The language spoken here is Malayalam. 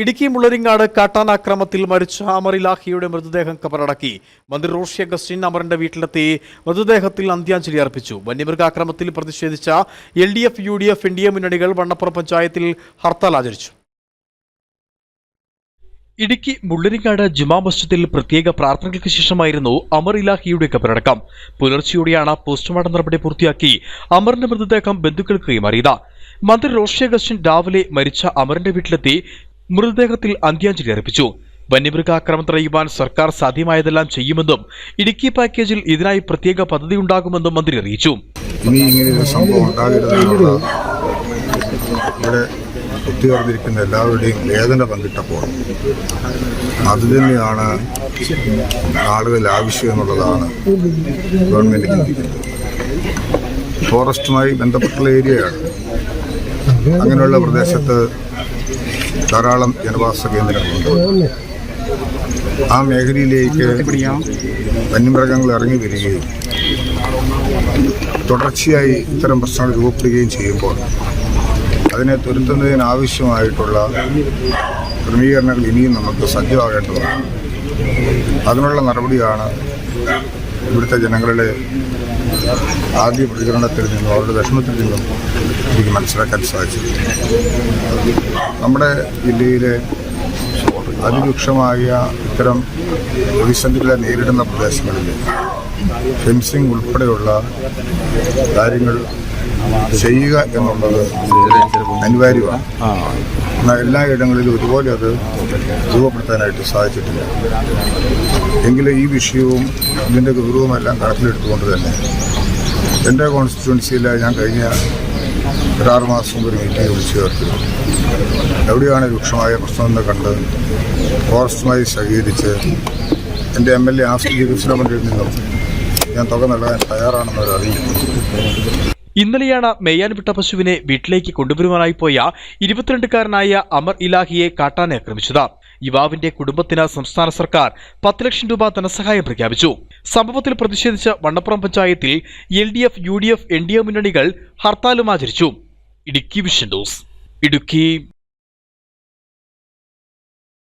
ഇടുക്കി മുള്ളരിങ്ങാട് കാട്ടാനാക്രമത്തിൽ മരിച്ച അമർ ഇലാഹിയുടെ മൃതദേഹം കബറടക്കി. മന്ത്രി റോഷി അഗസ്റ്റിൻ അമറിന്റെ വീട്ടിലെത്തി മൃതദേഹത്തിൽ അന്ത്യാഞ്ജലി അർപ്പിച്ചു. വന്യമൃഗാക്രമത്തിൽ പ്രതിഷേധിച്ച L D F U D F N മുന്നണികൾ വണ്ണപ്പുറം പഞ്ചായത്തിൽ ഹർത്താൽ ആചരിച്ചു. ഇടുക്കി മുള്ളരിങ്ങാട് ജുമാ മസ്ജിദിൽ പ്രത്യേക പ്രാർത്ഥനകൾക്ക് ശേഷമായിരുന്നു അമർ ഇലാഹിയുടെ കബറടക്കം. പുലർച്ചെയോടെയാണ് പോസ്റ്റ്മോർട്ടം നടപടി പൂർത്തിയാക്കി അമറിന്റെ മൃതദേഹം ബന്ധുക്കൾക്ക് കൈമാറിയത്. മന്ത്രി റോഷി അഗസ്റ്റിൻ രാവിലെ മരിച്ച അമറിന്റെ വീട്ടിലെത്തി മൃതദേഹത്തിൽ അന്ത്യാഞ്ജലി അർപ്പിച്ചു. വന്യമൃഗാക്രമം തടയുവാൻ സർക്കാർ സാധ്യമായതെല്ലാം ചെയ്യുമെന്നും ഇടുക്കി പാക്കേജിൽ ഇതിനായി പ്രത്യേക പദ്ധതി ഉണ്ടാകുമെന്നും മന്ത്രി അറിയിച്ചു. ഇനി ഇങ്ങനെ ഒരു സംഭവം ഉണ്ടാകരുതെന്നുള്ള ഇവിടെ ഒത്തുചേർന്നിരിക്കുന്ന എല്ലാവരുടെയും വേദന പങ്കിട്ടപ്പോൾ അത് തന്നെയാണ് ആളുകൾ ആവശ്യം എന്നുള്ളതാണ് ഗവൺമെന്റ് ഫോറസ്റ്റുമായി ബന്ധപ്പെട്ടുള്ള ഏരിയയാണ് അങ്ങനെയുള്ള പ്രദേശത്ത് ധാരാളം ജനവാസ കേന്ദ്രങ്ങളുണ്ട്. ആ മേഖലയിലേക്ക് വന്യമൃഗങ്ങൾ ഇറങ്ങി വരികയും തുടർച്ചയായി ഇത്തരം പ്രശ്നങ്ങൾ രൂപപ്പെടുകയും ചെയ്യുമ്പോൾ അതിനെ തുരുത്തുന്നതിനാവശ്യമായിട്ടുള്ള ക്രമീകരണങ്ങൾ ഇനിയും നമുക്ക് സജ്ജമാകേണ്ടതാണ് അതിനുള്ള നടപടിയാണ് ഇവിടുത്തെ ജനങ്ങളുടെ ആദ്യ പ്രതികരണത്തിൽ നിന്നും അവരുടെ വിഷമത്തിൽ നിന്നും എനിക്ക് മനസ്സിലാക്കാൻ സാധിച്ചു നമ്മുടെ ജില്ലയിലെ അതിരൂക്ഷമായ ഇത്തരം പ്രതിസന്ധികളെ നേരിടുന്ന പ്രദേശങ്ങളിൽ ഫെൻസിംഗ് ഉൾപ്പെടെയുള്ള കാര്യങ്ങൾ ചെയ്യുക എന്നുള്ളത് അനിവാര്യമാണ്. എന്നാൽ എല്ലായിടങ്ങളിലും ഒരുപോലെ അത് രൂപപ്പെടുത്താനായിട്ട് സാധിച്ചിട്ടില്ല. എങ്കിലും ഈ വിഷയവും ഇതിന്റെ ഗൗരവമെല്ലാം കണക്കിലെടുത്തുകൊണ്ട് തന്നെ എന്റെ കോൺസ്റ്റിറ്റ്യുവൻസിയിൽ ഞാൻ കഴിഞ്ഞ ഒരാറ് മാസം ഒരു മീറ്റിംഗ് വിളിച്ചു ചേർത്തിരുന്നു. എവിടെയാണ് രൂക്ഷമായ പ്രശ്നമെന്ന് കണ്ട് ഫോറസ്റ്റുമായി സഹകരിച്ച് എന്റെ എം എൽ എ ആസ്തി വികസന മന്ത്രിയിൽ നിന്നും ഞാൻ തുക നൽകാൻ തയ്യാറാണെന്ന് അവർ അറിയിക്കുന്നു. ഇന്നലെയാണ് മെയ്യാൻവിട്ട വിട്ട പശുവിനെ വീട്ടിലേക്ക് കൊണ്ടുവരുവാനായി പോയ ഇരുപത്തിരണ്ടുകാരനായ അമർ ഇലാഹിയെ കാട്ടാനെ ആക്രമിച്ചത് യുവാവിന്റെ കുടുംബത്തിന് സംസ്ഥാന സർക്കാർ പത്ത് ലക്ഷം രൂപ ധനസഹായം പ്രഖ്യാപിച്ചു. സംഭവത്തിൽ പ്രതിഷേധിച്ച വണ്ണപ്പുറം പഞ്ചായത്തിൽ L D F U D F N D A മുന്നണികൾ ഹർത്താലും ആചരിച്ചു. Idukki vision news. ഇടുക്കി.